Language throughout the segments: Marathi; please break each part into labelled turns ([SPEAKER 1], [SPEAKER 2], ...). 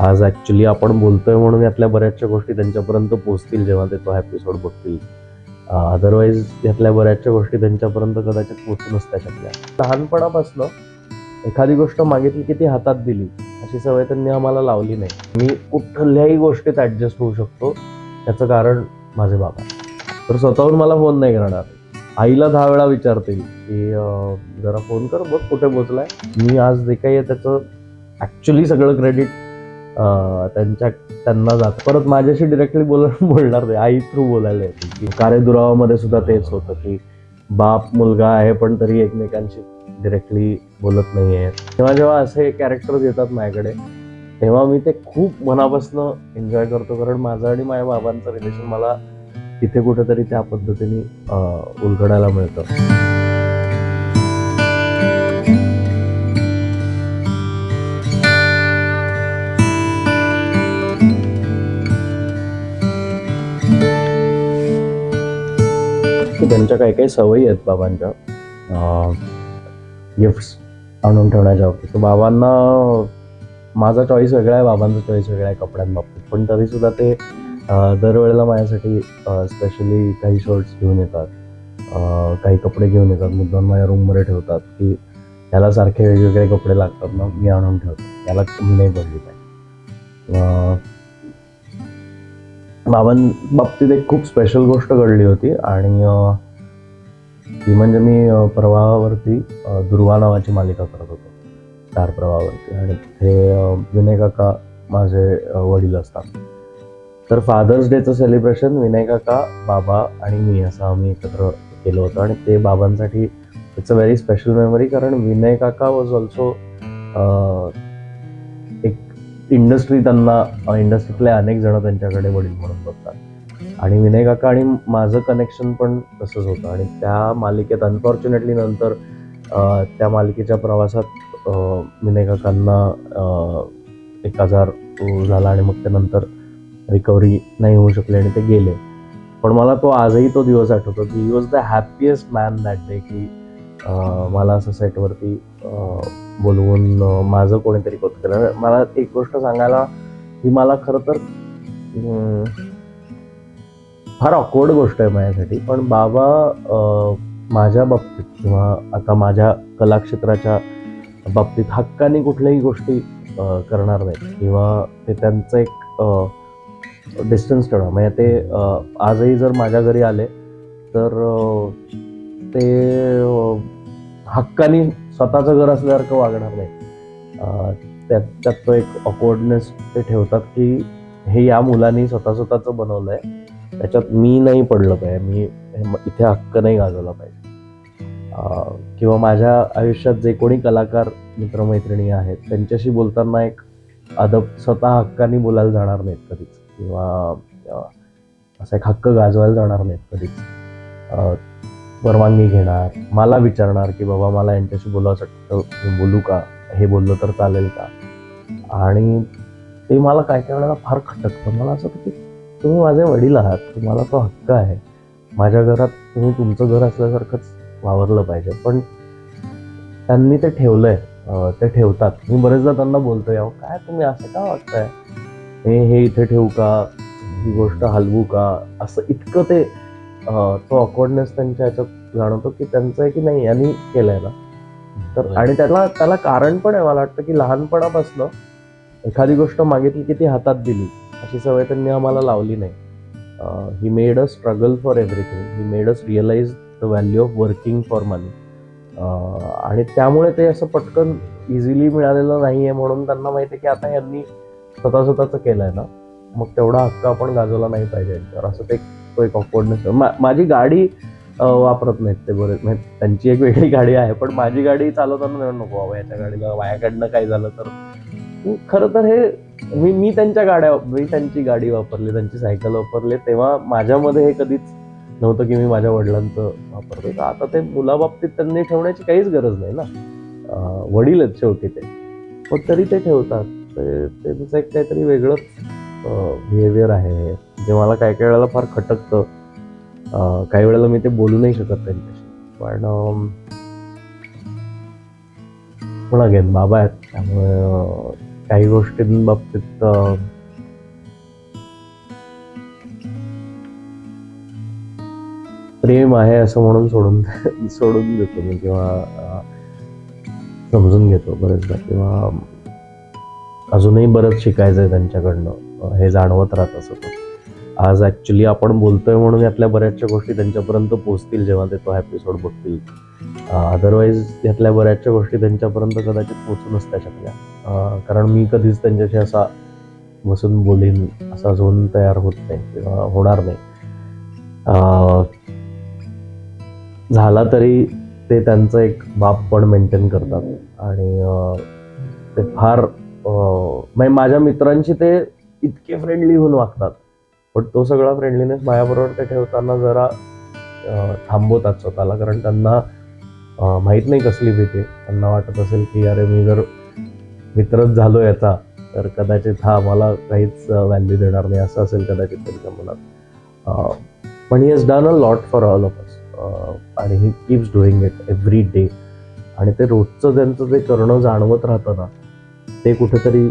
[SPEAKER 1] आज ॲक्च्युली आपण बोलतोय म्हणून यातल्या बऱ्याचशा गोष्टी त्यांच्यापर्यंत पोहोचतील जेव्हा ते तो एपिसोड बघतील. अदरवाईज यातल्या बऱ्याचशा गोष्टी त्यांच्यापर्यंत कदाचित पोहोचू नसत्या शकल्या लहानपणापासून एखादी गोष्ट मागितली की ती हातात दिली अशी सवय त्यांनी आम्हाला लावली नाही. मी कुठल्याही गोष्टीत ॲडजस्ट होऊ शकतो त्याचं कारण माझे बाबा तर स्वतःहून मला फोन नाही करणार. आईला दहा वेळा विचारतील की जरा फोन कर बघ कुठे पोचलाय. मी आज जे काही आहे त्याचं ॲक्च्युली सगळं क्रेडिट त्यांच्या त्यांना जात. परत माझ्याशी डिरेक्टली बोल बोलणार नाही. आई थ्रू बोलायला येते की कार्यदुरावामध्ये सुद्धा तेच होतं की बाप मुलगा आहे पण तरी एकमेकांशी डिरेक्टली बोलत नाहीये. तेव्हा जेव्हा असे कॅरेक्टर्स येतात माझ्याकडे तेव्हा मी ते खूप मनापासून एन्जॉय करतो. कारण माझं आणि माझ्या बाबांचं रिलेशन मला तिथे कुठेतरी त्या पद्धतीने उलगडायला मिळतं. त्यांच्या काही काही सवयी आहेत बाबांच्या. गिफ्ट्स आणून ठेवण्याच्या बाबतीत. तर बाबांना माझा चॉईस वेगळा आहे बाबांचा चॉईस वेगळा आहे कपड्यांबाबतीत. पण तरी सुद्धा ते दरवेळेला माझ्यासाठी स्पेशली काही शर्ट्स घेऊन येतात. काही कपडे घेऊन येतात. मुद्दाम माझ्या रूममध्ये ठेवतात की त्याला सारखे वेगवेगळे कपडे लागतात ना मी आणून ठेवतो. त्याला मी नाही बघली पाहिजे बाबां बाबांबाबतीत एक खूप स्पेशल गोष्ट घडली होती आणि ती म्हणजे मी प्रवाहावरती दुर्वा नावाची मालिका करत होतो. स्टार प्रवाहावरती. आणि ते विनय काका माझे वडील असतात. तर फादर्स डेचं सेलिब्रेशन विनय काका बाबा आणि मी असं आम्ही एकत्र केलं होतं. आणि ते बाबांसाठी it's a very special memory कारण विनय काका वॉज ऑल्सो एक इंडस्ट्री त्यांना इंडस्ट्रीतले अनेक जण त्यांच्याकडे वडील म्हणून बघतात. आणि विनय काका आणि माझं कनेक्शन पण तसंच होतं. आणि त्या मालिकेत अनफॉर्च्युनेटली नंतर त्या मालिकेच्या प्रवासात विनय काकांना एक आजार झाला आणि मग त्यानंतर रिकव्हरी नाही होऊ शकली आणि ते गेले. पण मला तो आजही तो दिवस आठवतो की he was the happiest man that day की मला असं सेटवरती बोलवून माझं कोणीतरी कौतुक केलं मला एक गोष्ट सांगायला ही मला खरं तर फार ऑकवर्ड गोष्ट आहे माझ्यासाठी. पण बाबा माझ्या बाबतीत किंवा आता माझ्या कलाक्षेत्राच्या बाबतीत हक्काने कुठल्याही गोष्टी करणार नाहीत. किंवा ते त्यांचं एक डिस्टन्स ठेवणं. म्हणजे ते आजही जर माझ्या घरी आले तर ते हक्काने स्वतःचं घर असल्यासारखं वागणार नाही त्यात त्यात तो एक ऑकवर्डनेस ते ठेवतात की हे या मुलांनी स्वतः स्वतःचं बनवलं आहे त्याच्यात मी नाही पडलं पाहिजे. मी इथे हक्क नाही गाजवला पाहिजे. किंवा माझ्या आयुष्यात जे कोणी कलाकार मित्रमैत्रिणी आहेत त्यांच्याशी बोलताना एक अदब स्वतः हक्काने बोलायला जाणार नाहीत कधीच. किंवा असा एक हक्क गाजवायला जाणार नाहीत कधीच. परवानगी घेणार मला विचारणार की बाबा मला यांच्याशी बोलावं वाटतं बोलू का? हे बोललं तर चालेल का? आणि ते मला काय काय वेळेला फार खटकतं. मला असं की तुम्ही माझे वडील आहात तुम्हाला तो हक्क आहे. माझ्या घरात तुम्ही तुमचं घर असल्यासारखंच वावरलं पाहिजे. पण त्यांनी ते ठेवलंय अं, ते ठेवतात. मी बरेचदा त्यांना बोलतोय अहो काय तुम्ही असं का वागताय? हे हे इथे ठेवू का? ही गोष्ट हलवू का? असं इतकं ते तो ऑकवर्डनेस त्यांच्या ह्याच्यात जाणवतो की त्यांचं आहे की नाही यांनी केलंय ना. तर आणि त्याला त्याला कारण पण आहे. मला वाटतं की लहानपणापासून एखादी गोष्ट मागितली की ती हातात दिली. अशी सवय त्यांनी आम्हाला लावली नाही. He made a struggle for everything he made us realise the value of working for money आणि त्यामुळे ते असं पटकन इझिली मिळालेलं नाही आहे म्हणून त्यांना माहिती आहे की आता यांनी स्वतः स्वतःचं केलं आहे ना. मग तेवढा हक्क आपण गाजवला नाही पाहिजे यांच्यावर. असं ते तो एक मा माझी गाडी वापरत नाहीत ते बरेच. म्हणजे त्यांची एक वेगळी गाडी आहे पण माझी गाडी चालवताना नको बाबा याच्या गाडीला माझ्याकडनं काय झालं तर. खरं तर हे मी मी त्यांच्या गाड्या मी त्यांची गाडी वापरली त्यांची सायकल वापरली. तेव्हा माझ्यामध्ये हे कधीच नव्हतं की मी माझ्या वडिलांचं वापरतो तर आता ते मुलाबाबतीत त्यांनी ठेवण्याची काहीच गरज नाही ना. वडीलच शेवटी ते. पण तरी ते ठेवतात. ते त्यांचं एक काहीतरी वेगळंच बिहेवियर आहे जे मला काही काही वेळेला फार खटकतं. काही वेळेला मी ते बोलू नाही शकत त्यांच्याशी. पण पण अगेन बाबा आहेत. त्यामुळे काही गोष्टींबाबतीत प्रेम आहे असं म्हणून सोडून सोडून देतो मी किंवा समजून घेतो बरेचदा किंवा अजूनही बरंच शिकायचं आहे त्यांच्याकडनं हे जाणवत राहत सतत आज ऍक्च्युली आपण बोलतोय म्हणून यातल्या बऱ्याचशा गोष्टी त्यांच्यापर्यंत पोहोचतील जेव्हा ते तो एपिसोड बघतील. अदरवाईज यातल्या बऱ्याचशा गोष्टी त्यांच्यापर्यंत कदाचित पोचू नसत्या शकल्या. कारण मी कधीच त्यांच्याशी असा बसून बोलीन असा झोन तयार होत नाही किंवा होणार नाही. झाला तरी ते त्यांचं एक बाप पण मेंटेन करतात. आणि ते फार म्हणजे माझ्या मित्रांशी ते इतके फ्रेंडली होऊन वागतात. पण तो सगळा फ्रेंडलीनेस माझ्याबरोबर ते ठेवताना जरा थांबवतात स्वतःला. कारण त्यांना माहीत नाही कसली भीती. त्यांना वाटत असेल की अरे मी जर मित्रच झालो याचा तर कदाचित हा मला काहीच व्हॅल्यू देणार नाही. असं असेल कदाचित त्यांच्या मनात. पण he has done a lot for all of us आणि he keeps doing it every day आणि ते रोजचं त्यांचं जे करणं जाणवत राहतं ना ते कुठेतरी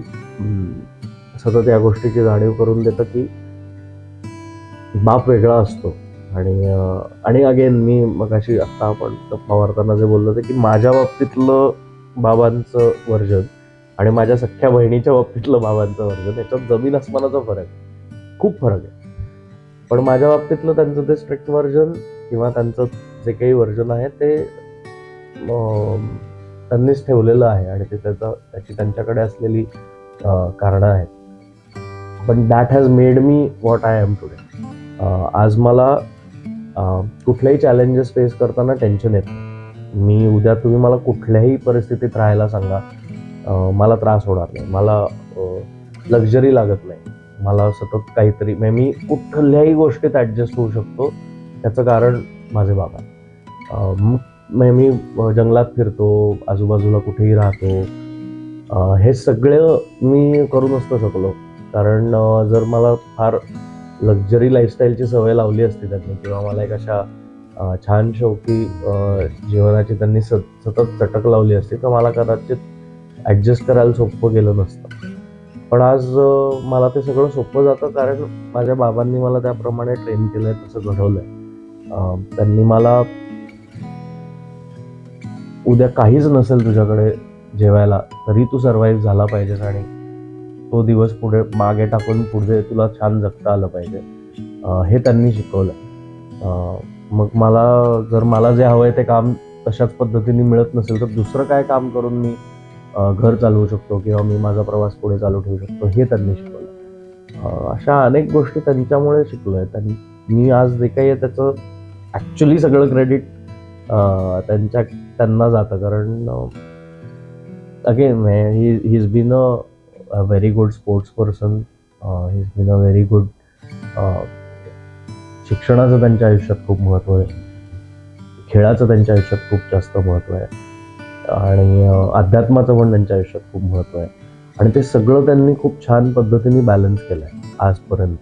[SPEAKER 1] सतत या गोष्टीची जाणीव करून देतं की बाप वेगळा असतो. आणि आणि अगेन मी मग अशी आत्ता आपण गप्पा मारताना जे बोललो ते की माझ्या बाबतीतलं बाबांचं वर्जन आणि माझ्या सख्ख्या बहिणीच्या बाबतीतलं बाबांचं वर्जन याच्यात जमीन अस्मानाचा फरक आहे. खूप फरक आहे. पण माझ्या बाबतीतलं त्यांचं ते स्ट्रिक्ट वर्जन किंवा त्यांचं जे काही वर्जन आहे ते त्यांनीच ठेवलेलं आहे आणि ते त्याचा त्याची त्यांच्याकडे असलेली कारणं आहेत. पण that has made me what I am today आज मला कुठल्याही चॅलेंजेस फेस करताना टेन्शन येत मी उद्या तुम्ही मला कुठल्याही परिस्थितीत राहायला सांगा मला त्रास होणार नाही. मला लक्झरी लागत नाही. मला सतत काहीतरी म्हणजे मी कुठल्याही गोष्टीत ॲडजस्ट होऊ शकतो. त्याचं कारण माझे बाबा मी जंगलात फिरतो आजूबाजूला कुठेही राहतो. हे सगळं मी करून असतो शकलो. कारण जर मला फार लक्झरी लाईफस्टाईलची सवय लावली असती त्यांनी. किंवा मला एक अशा छान शौकी जीवनाची त्यांनी सत सतत चटक लावली असती तर मला कदाचित ॲडजस्ट करायला सोपं गेलं नसतं. पण आज मला ते सगळं सोपं जातं कारण माझ्या बाबांनी मला त्याप्रमाणे ट्रेन केलं आहे तसं घडवलं आहे त्यांनी मला उद्या काहीच नसेल तुझ्याकडे जेवायला तरी तू सर्वाईव्ह झाला पाहिजेस आणि तो दिवस पुढे मागे टाकून पुढे तुला छान जगता आलं पाहिजे. हे त्यांनी शिकवलं. मग मला जर मला जे हवं आहे ते काम तशाच पद्धतीने मिळत नसेल तर दुसरं काय काम करून मी घर चालवू शकतो किंवा मी माझा प्रवास पुढे चालू ठेवू शकतो हे त्यांनी शिकवलं. अशा अनेक गोष्टी त्यांच्यामुळे शिकलो आहे त्यांनी मी आज जे काही आहे त्याचं ॲक्च्युली सगळं क्रेडिट त्यांच्या त्यांना जातं. कारण again he he is been a very good sports person he is been a very good शिक्षणाचं त्यांच्या आयुष्यात खूप महत्त्व आहे. खेळाचं त्यांच्या आयुष्यात खूप जास्त महत्त्व आहे. आणि अध्यात्माचं पण त्यांच्या आयुष्यात खूप महत्त्व आहे. आणि ते सगळं त्यांनी खूप छान पद्धतीने बॅलन्स केलं आहे आजपर्यंत.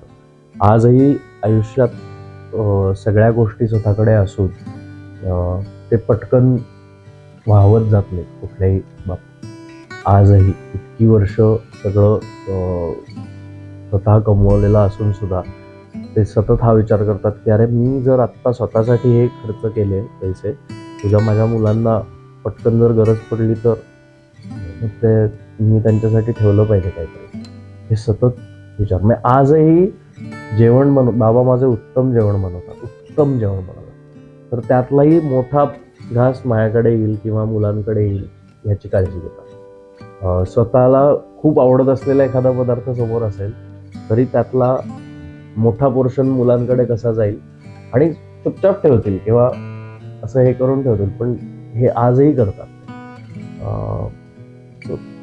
[SPEAKER 1] आजही आयुष्यात सगळ्या गोष्टी स्वतःकडे असून ते पटकन वाहवत जात नाहीत कुठल्याही बाबतीत. आजही इतकी वर्ष सगळं स्वतः कमवलेलं असून सुद्धा ते सतत हा विचार करतात की अरे मी जर आत्ता स्वतःसाठी हे खर्च केले पैसे तुझ्या माझ्या मुलांना पटकन जर गरज पडली तर ते मी त्यांच्यासाठी ठेवलं पाहिजे काहीतरी. हे सतत विचार. म्हणजे आजही जेवण बनव बाबा माझे उत्तम जेवण बनवतात उत्तम जेवण बनवतात. तर त्यातलाही मोठा घास माझ्याकडे येईल किंवा मुलांकडे येईल ह्याची काळजी घेतात. स्वतःला खूप आवडत असलेला एखादा पदार्थ समोर असेल तरी त्यातला मोठा पोर्शन मुलांकडे कसा जाईल आणि चुपचाप ठेवतील किंवा असं हे करून ठेवतील पण हे आजही करतात.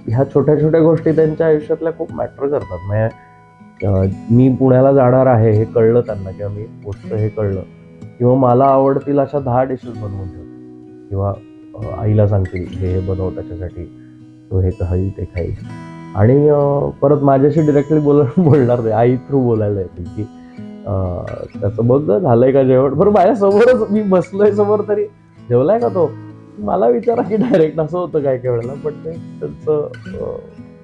[SPEAKER 1] ह्या छोट्या छोट्या गोष्टी त्यांच्या आयुष्यातल्या खूप मॅटर करतात. म्हणजे मी पुण्याला जाणार आहे हे कळलं त्यांना किंवा मी गोष्ट हे कळलं किंवा मला आवडतील अशा दहा डिशेस बनवून ठेवतील किंवा आईला सांगतील हे हे बनव त्याच्यासाठी. तो हे खाईल ते खाईल आणि परत माझ्याशी डिरेक्टली बोल बोलणार नाही. आई थ्रू बोलायला येतील की त्याचं बघ झालंय का जेवण? बरं माझ्यासमोरच मी बसलोय समोर तरी. जेवलाय का तो? मला विचारा की डायरेक्ट असं होतं काय काय वेळेला पण ते त्यांचं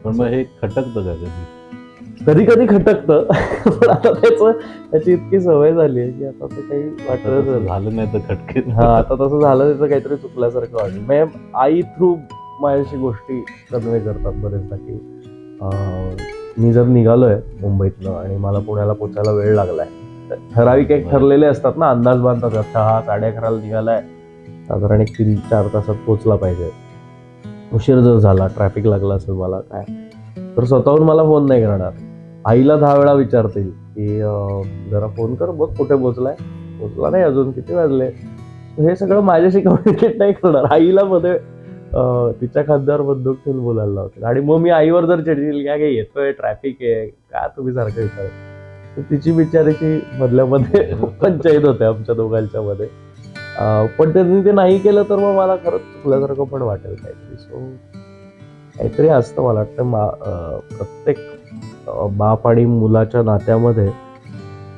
[SPEAKER 2] पण मग हे खटकतं का कधी?
[SPEAKER 1] कधी कधी खटकतं. पण आता त्याचं त्याची इतकी सवय झाली आहे की आता ते काही वाटत
[SPEAKER 2] झालं नाही तर खटके
[SPEAKER 1] हा आता तसं झालं त्याचं काहीतरी चुकल्यासारखं वाटलं म्हणजे आई थ्रू माझ्याशी गोष्टी कन्वे करतात बरेचदा की मी जर निघालोय मुंबईतनं आणि मला पुण्याला पोचायला वेळ लागलाय तर ठराविक एक ठरलेले असतात ना अंदाज बांधतात अच्छा हा साडे अकराला निघालाय साधारण एक तीन चार तासात पोचला पाहिजे. उशीर जर झाला ट्रॅफिक लागला असेल मला काय? तर स्वतःहून मला फोन नाही करणार. आईला दहा वेळा विचारतील की जरा फोन कर बघ कुठे पोचलाय. पोचला नाही अजून किती वाजले? हे सगळं माझ्याशी कम्युनिकेट नाही करणार. आईला मध्ये तिच्या खांद्यावर बंदूक ठेवून बोलायला लावते आणि मग मी आईवर जर चिडचिड काय काय येतोय ट्रॅफिक आहे का तुम्ही सारखं विचार तिची बिचारीची मधल्या मध्ये पंचायत होते आमच्या दोघांच्या मध्ये पण त्यांनी ते नाही केलं तर मग मला खरंच चुकल्यासारखं पण वाटेल काहीतरी. सो काहीतरी असतं मला वाटतं. मा प्रत्येक बाप आणि मुलाच्या नात्यामध्ये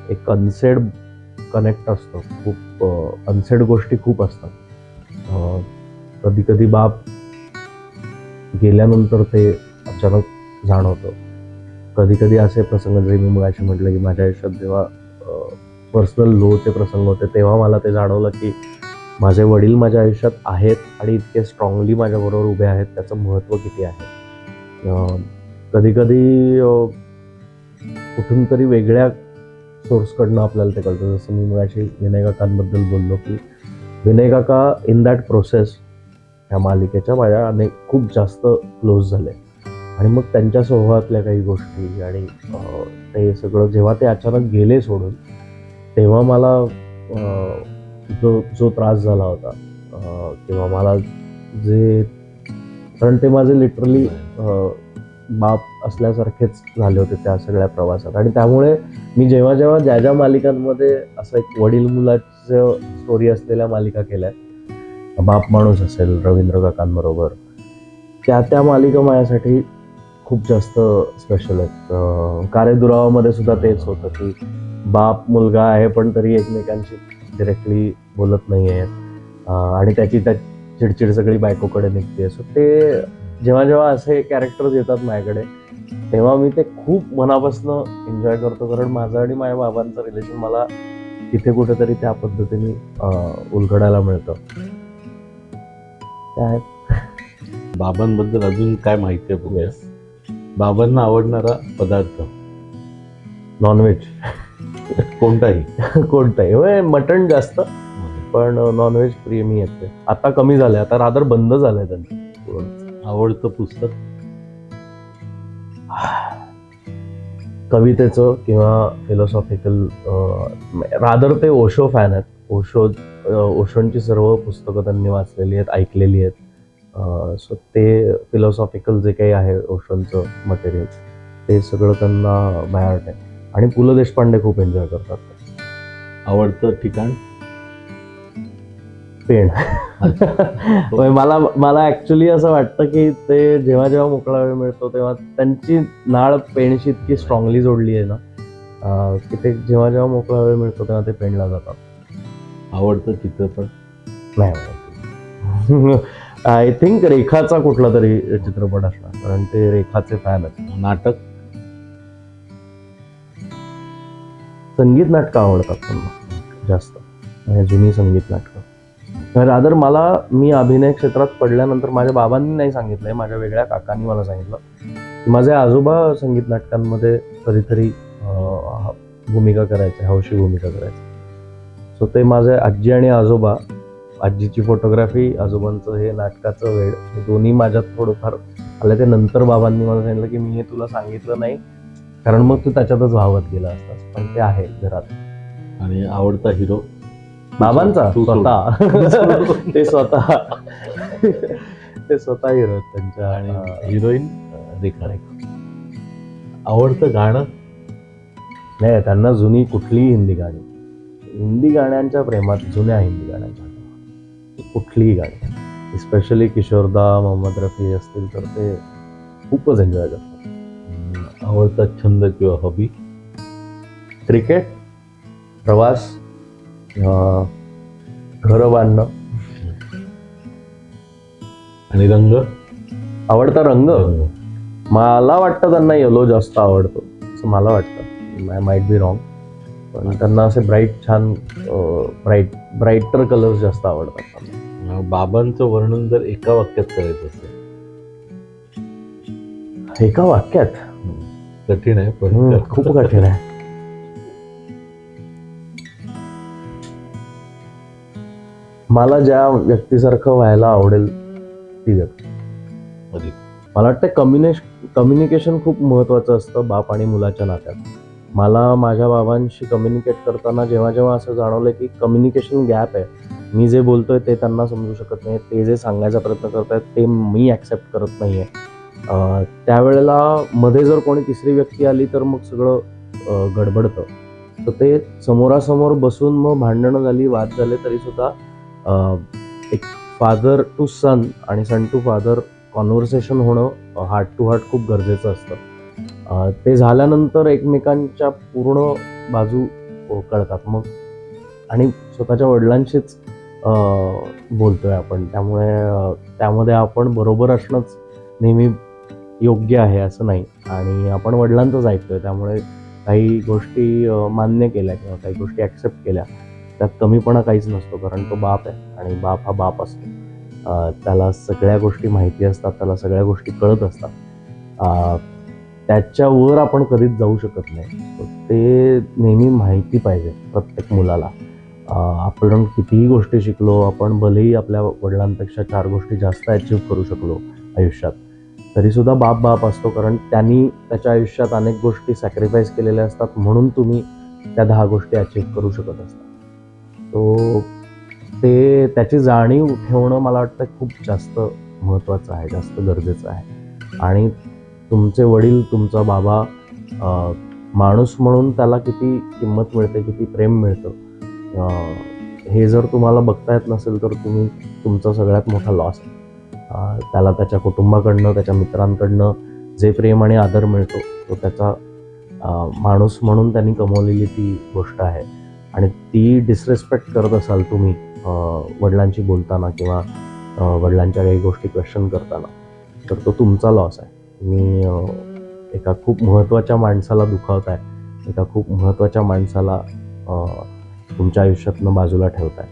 [SPEAKER 1] एक अनसेड कनेक्ट असतो. खूप अनसेड गोष्टी खूप असतात. कधी कधी बाप गेल्यानंतर ते अचानक जाणवतं. कधी कधी असे प्रसंग जरी मी मगाशी म्हटलं की माझ्या आयुष्यात जेव्हा पर्सनल लोचे प्रसंग होते तेव्हा मला ते जाणवलं की माझे वडील माझ्या आयुष्यात आहेत आणि इतके स्ट्रॉंगली माझ्याबरोबर उभे आहेत त्याचं महत्त्व किती आहे. कधी कधी कुठून तरी वेगळ्या सोर्सकडनं आपल्याला ते कळतं. जसं मी मगाशी विनय काकांबद्दल बोललो की विनय काका इन दॅट प्रोसेस ह्या मालिकेच्या माझ्या अनेक खूप जास्त क्लोज झाले आणि मग त्यांच्या स्वभावातल्या काही गोष्टी आणि ते सगळं जेव्हा ते अचानक गेले सोडून तेव्हा मला जो जो त्रास झाला होता किंवा मला जे कारण ते माझे लिटरली बाप असल्यासारखेच झाले होते त्या सगळ्या प्रवासात. आणि त्यामुळे मी जेव्हा जेव्हा ज्या ज्या मालिकांमध्ये असं एक वडील मुलाचं स्टोरी असलेल्या मालिका केल्या बाप माणूस असेल रवींद्र काकांबरोबर. त्या त्या मालिका माझ्यासाठी खूप जास्त स्पेशल आहेत. कार्यदुरावामध्ये सुद्धा तेच होतं की बाप मुलगा आहे पण तरी एकमेकांशी डिरेक्टली बोलत नाही आहेत आणि त्याची त्या चिडचिड सगळी बायकोकडे निघते सो ते जेव्हा जेव्हा असे कॅरेक्टर्स येतात माझ्याकडे तेव्हा मी ते खूप मनापासून एन्जॉय करतो. कारण माझं आणि माझ्या बाबांचं रिलेशन मला तिथे कुठेतरी त्या पद्धतीने उलगडायला मिळतं. आहेत
[SPEAKER 2] बाबांबद्दल अजून काय माहिती आहे बघूया. बाबांना आवडणारा पदार्थ?
[SPEAKER 1] नॉनव्हेज
[SPEAKER 2] कोणताही?
[SPEAKER 1] कोणताही. होय मटण जास्त पण नॉनव्हेज प्रेमी आहेत ते आता कमी झालंय आता रादर बंद झालंय त्यांचं.
[SPEAKER 2] आवडतं पुस्तक?
[SPEAKER 1] कवितेचं किंवा फिलॉसॉफिकल रादर ते ओशो फॅन आहेत. ओशो ओशोंची सर्व पुस्तकं त्यांनी वाचलेली आहेत ऐकलेली आहेत. सो ते फिलॉसॉफिकल जे काही आहे ओशोंचं मटेरियल ते सगळं त्यांना बाहेर आहे आणि पु ल देशपांडे खूप एन्जॉय करतात.
[SPEAKER 2] आवडतं ठिकाण?
[SPEAKER 1] पेण. मला मला ऍक्च्युली असं वाटतं की ते जेव्हा जेव्हा मोकळा वेळ मिळतो तेव्हा त्यांची नाळ पेणशी इतकी स्ट्रॉंगली जोडली आहे ना की ते जेव्हा जेव्हा मोकळा वेळ मिळतो तेव्हा ते पेणला जातात.
[SPEAKER 2] आवडतं चित्रपट
[SPEAKER 1] नाही आय थिंक रेखाचा कुठला तरी चित्रपट असणार कारण ते रेखाचे फॅन आहेत.
[SPEAKER 2] नाटक?
[SPEAKER 1] संगीत नाटकं आवडतात त्यांना जास्त. म्हणजे जुनी संगीत नाटकं. रादर मला मी अभिनय क्षेत्रात पडल्यानंतर माझ्या बाबांनी नाही सांगितलंय माझ्या वेगळ्या काकांनी मला सांगितलं. माझे आजोबा संगीत नाटकांमध्ये कधीतरी भूमिका करायचे हौशी भूमिका करायचे. सो ते माझे आजी आणि आजोबा आजीची फोटोग्राफी आजोबांचं हे नाटकाचं वेळ हे दोन्ही माझ्यात थोडंफार आलं. ते नंतर बाबांनी मला सांगितलं की मी हे तुला सांगितलं नाही कारण मग तू त्याच्यातच वाहवत गेला असतास. पण ते आहे घरात.
[SPEAKER 2] आणि आवडता हिरो
[SPEAKER 1] बाबांचा?
[SPEAKER 2] तू सोड.
[SPEAKER 1] स्वतः. ते स्वतः. ते स्वतः हिरो आहेत त्यांच्या.
[SPEAKER 2] आणि
[SPEAKER 1] अं,
[SPEAKER 2] हिरोईन रेखा. आवडतं गाणं?
[SPEAKER 1] नाही त्यांना जुनी कुठलीही हिंदी गाणी. हिंदी गाण्यांच्या प्रेमात जुन्या हिंदी गाण्यांच्या. कुठलीही गाणी. स्पेशली किशोरदा मोहम्मद रफी असतील तर ते खूपच एन्जॉय करतात.
[SPEAKER 2] आवडता छंद किंवा हॉबी
[SPEAKER 1] क्रिकेट प्रवास? घरं बांधणं?
[SPEAKER 2] आणि रंग?
[SPEAKER 1] आवडता रंग?
[SPEAKER 2] रंग.
[SPEAKER 1] मला वाटतं त्यांना येलो जास्त आवडतो. असं मला वाटतं. आय माइट बी रॉंग पण त्यांना असे ब्राईट छान ब्राईट ब्राईटर कलर्स जास्त आवडतात.
[SPEAKER 2] बाबांचं वर्णन जर एका वाक्यात करायचं असेल.
[SPEAKER 1] एका वाक्यात?
[SPEAKER 2] कठीण आहे पण
[SPEAKER 1] खूप कठीण आहे. मला ज्या व्यक्तीसारखं व्हायला आवडेल ती व्यक्ती. मला वाटतं कम्युनिश कम्युनिकेशन खूप महत्वाचं असतं बाप आणि मुलाच्या नात्यात. मला माझ्या बाबांशी कम्युनिकेट करताना जेव्हा जेव्हा असं जाणवलं की कम्युनिकेशन गॅप आहे मी जे बोलतोय ते त्यांना समजू शकत नाही ते जे सांगायचा प्रयत्न करतायत ते मी ॲक्सेप्ट करत नाही आहे त्यावेळेला मध्ये जर कोणी तिसरी व्यक्ती आली तर मग सगळं गडबडतं. तर ते समोरासमोर बसून मग भांडणं झाली वाद झाले तरीसुद्धा एक फादर टू सन आणि सन टू फादर कॉन्व्हर्सेशन होणं हार्ट टू हार्ट खूप गरजेचं असतं. ते झाल्यानंतर एकमेकांच्या पूर्ण बाजू कळतात. मग आणि स्वतःच्या वडिलांशीच बोलतोय आपण. त्यामुळे त्यामध्ये आपण बरोबर असणंच नेहमी योग्य आहे असं नाही. आणि आपण वडिलांचंच ऐकतोय. त्यामुळे काही गोष्टी मान्य केल्या किंवा काही गोष्टी ॲक्सेप्ट केल्या त्यात कमीपणा काहीच नसतो. कारण तो बाप आहे आणि बाप हा बाप असतो. त्याला सगळ्या गोष्टी माहिती असतात. त्याला सगळ्या गोष्टी कळत असतात. त्याच्यावर आपण कधीच जाऊ शकत नाही. ते नेहमी माहिती पाहिजे प्रत्येक मुलाला. आपण कितीही गोष्टी शिकलो आपण भलेही आपल्या वडिलांपेक्षा चार गोष्टी जास्त अचीव करू शकलो आयुष्यात तरीसुद्धा बाप बाप असतो. कारण त्यांनी त्याच्या आयुष्यात अनेक गोष्टी सॅक्रिफाईस केलेल्या असतात म्हणून तुम्ही त्या दहा गोष्टी अचीव करू शकत असता. तो ते त्याची जाणीव ठेवणं मला वाटतं खूप जास्त महत्त्वाचं आहे जास्त गरजेचं आहे. आणि तुमचे वडील तुमचा बाबा माणूस म्हणून त्याला किती किंमत मिळते किती प्रेम मिळतं? हे जर तुम्हाला बघता येत नसेल तर तुम्ही तुमचा सगळ्यात मोठा लॉस आहे त्याला त्याच्या कुटुंबाकडनं त्याच्या मित्रांकडनं जे प्रेम आणि आदर मिळतो तो त्याचा माणूस म्हणून त्यांनी कमवलेली ती गोष्ट आहे. आणि ती डिसरेस्पेक्ट करत असाल तुम्ही वडिलांशी बोलताना किंवा वडिलांच्या काही गोष्टी क्वेश्चन करताना तर तो तुमचा लॉस आहे. मी एका खूप महत्त्वाच्या माणसाला दुखावत आहे एका खूप महत्त्वाच्या माणसाला तुमच्या आयुष्यातनं बाजूला ठेवताय.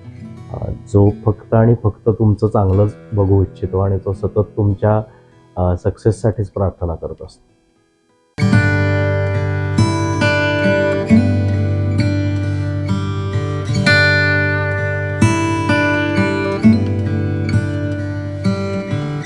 [SPEAKER 1] आहे जो फक्त आणि फक्त तुमचं चांगलंच बघू इच्छितो आणि तो सतत तुमच्या सक्सेससाठीच प्रार्थना करत असतो.